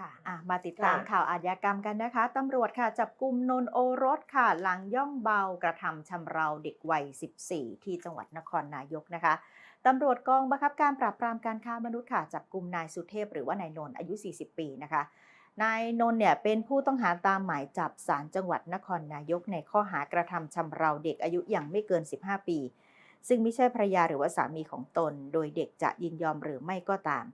ค่ะอะ มาติดตามค่ะข่าวอาชญากรรมกันนะคะตำรวจค่ะ จับกลุ่มนนโอรสค่ะ หลังย่องเบากระทำชำเราเด็กวัย 14 ที่จังหวัดนครนายกนะคะตำรวจกองบังคับการปราบปรามการค้ามนุษย์ค่ะ จับกลุ่มนายสุเทพหรือว่านายนนท์อายุ 40 ปีนะคะนายนนท์เนี่ยเป็นผู้ต้องหาตามหมายจับศาลจังหวัดนครนายกในข้อหากระทำชำเราเด็กอายุยังไม่เกิน 15 ปี ซึ่งไม่ใช่ภรรยาหรือว่าสามีของตน โดยเด็กจะยินยอมหรือไม่ก็ตาม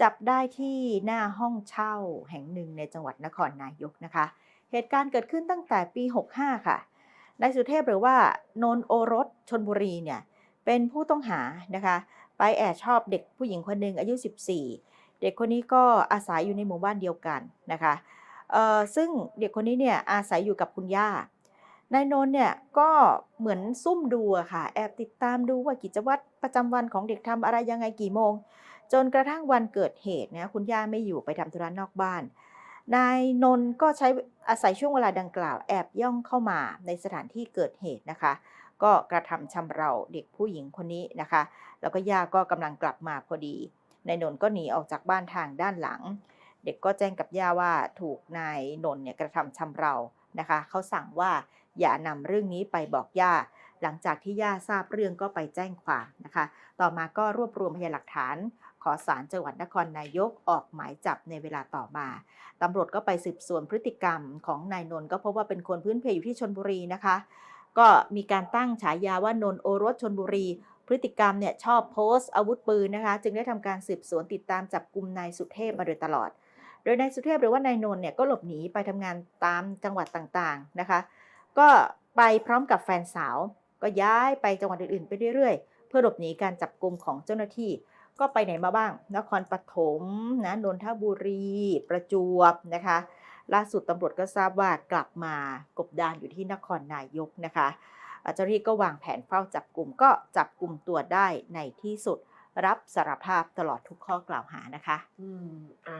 จับได้ที่หน้าห้องเช่าแห่งหนึ่งในจังหวัดนครนายกนะคะ เหตุการณ์เกิดขึ้นตั้งแต่ปี 65 ค่ะนายสุเทพหรือว่านนโอรสชนบุรีเนี่ยเป็นผู้ต้องหานะคะไปแอบชอบเด็กผู้หญิงคนหนึ่งอายุ 14 เด็กคนนี้ก็อาศัยอยู่ในหมู่บ้านเดียวกันนะคะซึ่งเด็กคนนี้เนี่ยอาศัยอยู่กับคุณย่า นายนนท์เนี่ยก็เหมือนซุ่มดูอะค่ะ แอบติดตามดูว่ากิจวัตรประจำวันของเด็กทำอะไรยังไงกี่โมง จนกระทั่งวันเกิดเหตุนะคุณย่าไม่อยู่ไปทำธุระนอกบ้าน นายนนท์ก็ใช้อาศัยช่วงเวลาดังกล่าวแอบย่องเข้ามาในสถานที่เกิดเหตุนะคะ ก็กระทำชำเราเด็กผู้หญิงคนนี้นะคะ แล้วก็ย่าก็กำลังกลับมาพอดีนายนนท์ก็หนีออกจากบ้านทางด้านหลัง เด็กก็แจ้งกับย่าว่าถูกนายนนท์เนี่ยกระทำชำเรานะคะเขาสั่งว่า อย่านำเรื่องนี้ไปบอกย่า หลังจากที่ย่าทราบเรื่องก็ไปแจ้งความนะคะ ต่อมาก็รวบรวมพยานหลักฐานขอศาลจังหวัดนครนายกออกหมายจับในเวลาต่อมา ตำรวจก็ไปสืบสวนพฤติกรรมของนายนนท์ก็พบว่าเป็นคนพื้นเพอยู่ที่ชนบุรีนะคะ ก็มีการตั้งฉายาว่านนท์โอรสชนบุรี พฤติกรรมเนี่ยชอบโพสต์อาวุธปืนนะคะ จึงได้ทำการสืบสวนติดตามจับกลุ่มนายสุเทพมาโดยตลอด โดยนายสุเทพหรือว่านายนนท์เนี่ยก็หลบหนีไปทำงานตามจังหวัดต่างๆนะคะ ก็ไปพร้อมกับแฟนสาว ก็ย้ายไปจังหวัดอื่นๆไปเรื่อยๆ เพื่อหลบหนีการจับกลุ่มของเจ้าหน้าที่ ก็ไปไหนมาบ้าง นครปฐมนะนนทบุรี ประจวบนะคะล่าสุดตำรวจก็ทราบว่ากลับมากบดานอยู่ที่นครนายกนะคะอเจ้าหน้าที่ก็วางแผนเฝ้าจับกลุ่มก็จับกลุ่มตัวได้ในที่สุดรับสารภาพตลอดทุกข้อกล่าวหานะคะ อืมอะ